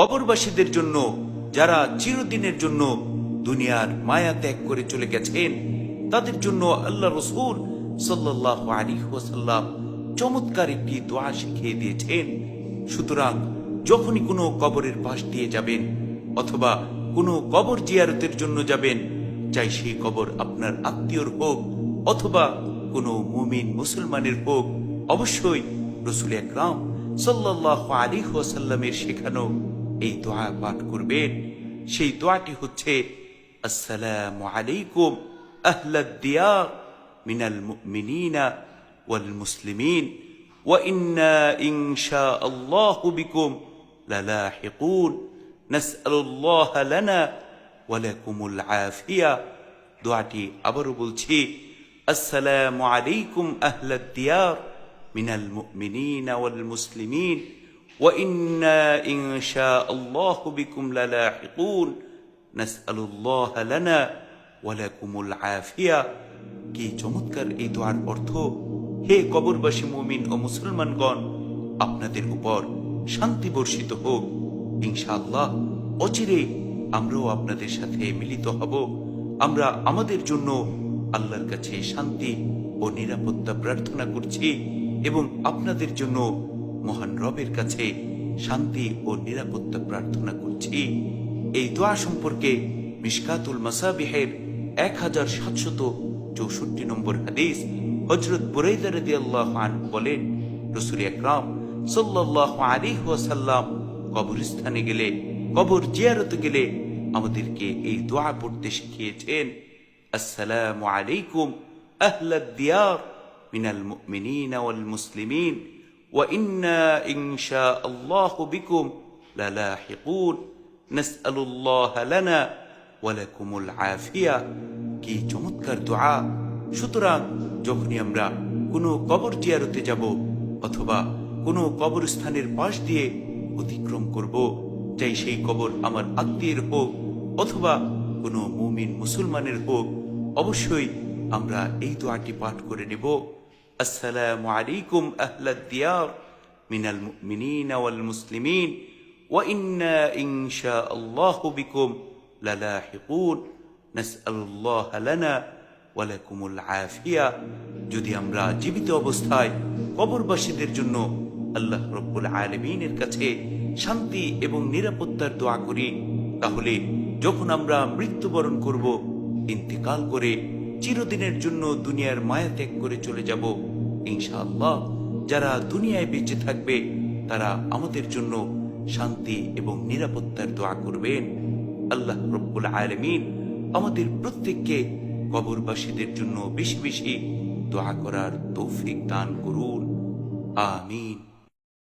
কবরবাসীদের জন্য, যারা চিরদিনের জন্য দুনিয়ার মায়া ত্যাগ করে চলে গেছেন, তাদের জন্য আল্লাহ রসুল সাল্লাহ আলী ওসাল্লাম চমৎকার একটি দোয়া শিখিয়ে দিয়েছেন। সুতরাং যখনই কোনো কবরের পাশ দিয়ে যাবেন অথবা কোনো কবর জিয়ারতের জন্য যাবেন, চাই সেই কবর আপনার আত্মীয়র হোক অথবা কোনো মুমিন মুসলমানের হোক, অবশ্যই রসুল একরাম সাল্লাহ আলী ওয়াসাল্লামের শেখানো এই দোয়া পাঠ করবেন সেই দোয়াটি হচ্ছে আসসালামু আলাইকুম আহলাদিয়ার মিনাল মুমিনিনা ওয়াল মুসলিমিন وإنا إن شاء الله بكم للاحقون نسأل الله لنا ولكم العافية দোয়াটি আবারও বলছি আসসালামু আলাইকুম আহলাদ দিয়ার মিনাল মুমিনিনা ওয়াল মুসলিমিন وإنا إن شاء الله بكم للاحقون نسأل الله لنا ولكم العافية কি চমৎকার এই দোয়ার অর্থ হে কবরবাসী মুমিন ও মুসলমানগণ আপনাদের উপর শান্তি বর্ষিত হোক ইনশাআল্লাহ অচিরে আমরাও আপনাদের সাথে মিলিত হব আমরা আমাদের জন্য আল্লাহর কাছে শান্তি ও নিরাপত্তা প্রার্থনা করছি এবং আপনাদের জন্য মহান রবের কাছে শান্তি ও নিরাপত্তা প্রার্থনা করছি। এই দোয়া সম্পর্কে মিশকাতুল মাসাবিহের এক হাজার সাতশত চৌষট্টি নম্বর হাদিস হজরত বুরাইদা বলেন, রসুল আকরাম সাল্লাল্লাহু আলাইহি ওয়াসাল্লাম কবরস্থানে গেলে, কবর জিয়ারতে গেলে আমাদেরকে এই দোয়া পড়তে শিখিয়েছেন, আসসালামু আলাইকুম আহলাদ দিয়ার মিনাল মুমিনিনা ওয়াল মুসলিমিন। وإنا إن شاء الله بكم للاحقون نسأل الله لنا ولكم العافية কি চমৎকার দোয়া সুতরাং যখনই আমরা কোনো কবর জিয়ারতে যাব অথবা কোনো কবরস্থানের পাশ দিয়ে অতিক্রম করব চাই সেই কবর আমার আত্মীয়ের হোক অথবা কোনো মুমিন মুসলমানের হোক অবশ্যই আমরা এই দোয়াটি পাঠ করে নেব السلام عليكم أهل الديار من المؤمنين والمسلمين وإنا إن شاء الله بكم للاحقون نسأل الله لنا ولكم العافية যদি আমরা জীবিত অবস্থায় কবরবাসীদের জন্য আল্লাহ রব্বুল আলমিনের কাছে শান্তি এবং নিরাপত্তার দোয়া করি তাহলে যখন আমরা মৃত্যুবরণ করব ইন্তেকাল করে চিরদিনের জন্য দুনিয়ার মায়া ত্যাগ করে চলে যাব ইনশাআল্লাহ, যারা দুনিয়ায় বেঁচে থাকবে, তারা আমাদের জন্য শান্তি এবং নিরাপত্তার দোয়া করবেন। আল্লাহ রব্বুল আলমিন আমাদের প্রত্যেককে কবরবাসীদের জন্য বেশি বেশি দোয়া করার তৌফিক দান করুন। আমিন।